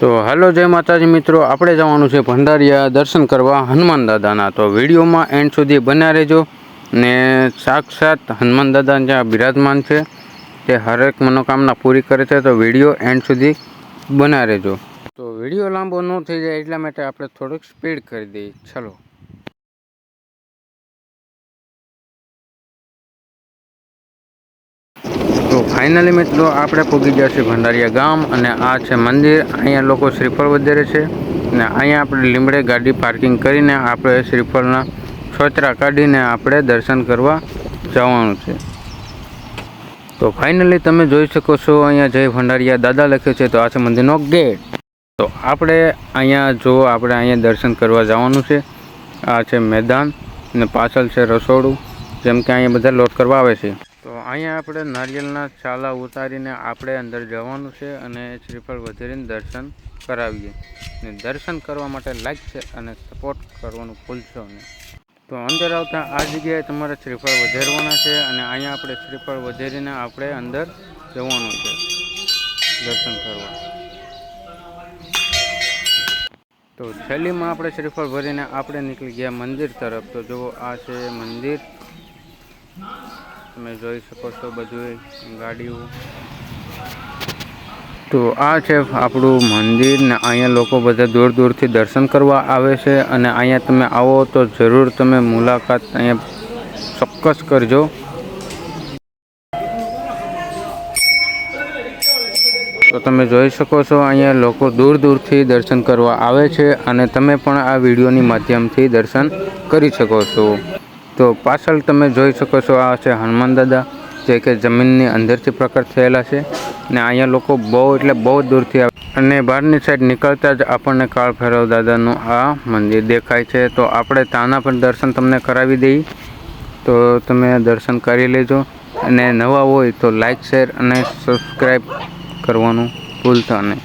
તો હાલો જય માતાજી મિત્રો, આપણે જવાનું છે ભંડારિયા દર્શન કરવા હનુમાન દાદાના. તો વિડીયોમાં એન્ડ સુધી બન્યા રહેજો ને સાક્ષાત હનુમાન દાદા જ્યાં બિરાજમાન છે, તે હરેક મનોકામના પૂરી કરે છે, તો વીડિયો એન્ડ સુધી બન્યા રહેજો. તો વીડિયો લાંબો ન થઈ જાય એટલા માટે આપણે થોડુંક સ્પીડ કરી દઈએ. ચલો. ફાઇનલી મિત્રો આપણે પૂગી ગયા છીએ ભંડારિયા ગામ અને આ છે મંદિર. અહીંયા લોકો શ્રીફળ વધારે છે અને અહીંયા આપણે લીમડે ગાડી પાર્કિંગ કરીને આપણે શ્રીફળના છોતરા કાઢીને આપણે દર્શન કરવા જવાનું છે. તો ફાઇનલી તમે જોઈ શકો છો અહીંયા જય ભંડારિયા દાદા લખ્યું છે તો આ છે મંદિરનો ગેટ તો આપણે અહીંયા જો આપણે અહીંયા દર્શન કરવા જવાનું છે. આ છે મેદાન અને પાછળ છે રસોડું જેમ કે અહીંયા બધા લોટ કરવા આવે છે. તો અહીંયા આપણે નારિયેળના છાલા ઉતારીને આપણે અંદર જવાનું છે અને શ્રીફળ વધેરીને દર્શન કરાવીએ. ને દર્શન કરવા માટે લાઈક છે અને સપોર્ટ કરવાનું ભૂલશો નહીં. તો અંદર આવતા આ જગ્યાએ તમારે શ્રીફળ વધેરવાના છે અને અહીંયા આપણે શ્રીફળ વધેરીને આપણે અંદર જવાનું છે દર્શન કરવા. તો છેલ્લીમાં આપણે શ્રીફળ ભરીને આપણે નીકળી ગયા મંદિર તરફ. તો જુઓ આ છે મંદિર. તમે જોઈ શકો છો બધું ગાડીઓ. તો આ છે આપણું મંદિર ને અહીંયા લોકો બધા દૂર દૂરથી દર્શન કરવા આવે છે અને અહીંયા તમે આવો તો જરૂર તમે મુલાકાત અહીંયા ચોક્કસ કરજો. તો તમે જોઈ શકો છો અહીંયા લોકો દૂર દૂરથી દર્શન કરવા આવે છે અને તમે પણ આ વિડીયોની માધ્યમથી દર્શન કરી શકો છો. તો પાછળ તમે જોઈ શકો છો, આ છે હનુમાન દાદા, જે કે જમીનની અંદરથી પ્રકટ થયેલા છે. ને અહીંયા લોકો બહુ એટલે બહુ દૂરથી આવે. અને બહારની સાઈડ નીકળતા જ આપણને કાળ ભૈરવ દાદાનું આ મંદિર દેખાય છે. તો આપણે ત્યાંના પણ દર્શન તમને કરાવી દઈએ. તો તમે દર્શન કરી લેજો. અને નવા હોય તો લાઈક શેર અને સબસ્ક્રાઈબ કરવાનું ભૂલતા નહીં.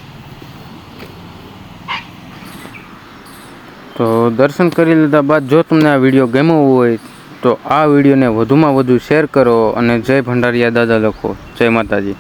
તો દર્શન કરી લીધા બાદ જો તમને આ વીડિયો ગમ્યો હોય તો આ વિડીયોને વધુમાં વધુ શેર કરો અને જય ભંડારિયા દાદા લખો. જય માતાજી.